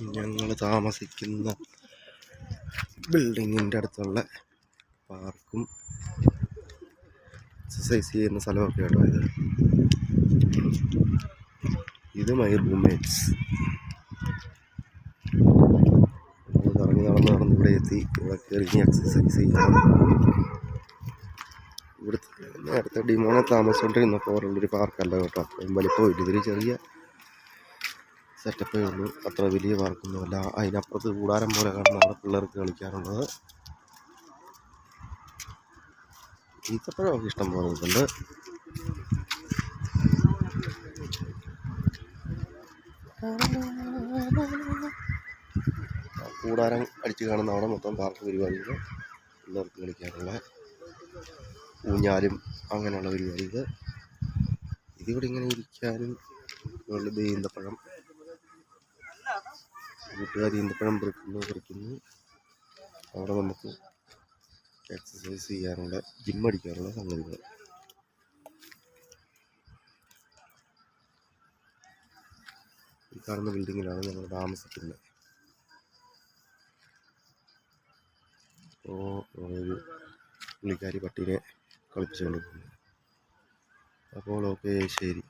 ഞങ്ങൾ താമസിക്കുന്ന ബിൽഡിങ്ങിന്റെ അടുത്തുള്ള പാർക്കും എക്സസൈസ് ചെയ്യുന്ന സ്ഥലമൊക്കെ കേട്ടോ ഇത്? ഇത് മൈ റൂംമേറ്റ്സ് കറങ്ങി നടന്ന് നടന്ന് ഇവിടെ എത്തി. ഇവിടെ കയറി എക്സസൈസ് ചെയ്യാം. ഇവിടുത്തെ നേരത്തെ ഡിമോണെ താമസിച്ചുകൊണ്ടിരുന്നപ്പോൾ പോലുള്ളൊരു പാർക്കല്ല കേട്ടോ. വലിപ്പമില്ല. ഇതിൽ ചെറിയ സെറ്റപ്പേ ഉള്ളൂ അത്ര വലിയ പാർക്കൊന്നുമല്ല അതിനപ്പുറത്ത് കൂടാരം പോലെ കാണുന്ന അവിടെ പിള്ളേർക്ക് കളിക്കാനുള്ളത് ഈത്തപ്പഴമൊക്കെ ഇഷ്ടം പോലെ ഉണ്ട്. കൂടാരം അടിച്ച് കാണുന്ന അവിടെ മൊത്തം പാർക്ക് പരിപാടികൾ പിള്ളേർക്ക് കളിക്കാനുള്ള ഊഞ്ഞാലും അങ്ങനെയുള്ള പരിപാടികൾ ഇതിവിടെ ഇങ്ങനെ ഇരിക്കാനും ദേ ഈന്തപ്പഴം. കൂട്ടുകാർ ഈന്തപ്പഴം പറിക്കുന്നു പറിക്കുന്നു അവിടെ നമുക്ക് എക്സസൈസ് ചെയ്യാനുള്ള ജിം അടിക്കാനുള്ള സംഗതികൾ. ഈ കാണുന്ന ബിൽഡിങ്ങിലാണ് ഞങ്ങൾ താമസിക്കുന്നത്. അപ്പോൾ ഒരു പുള്ളിക്കാരി പട്ടീനെ കളിപ്പിച്ചുകൊണ്ടിരിക്കുന്നത് അപ്പോൾ ഓക്കെ ശരി.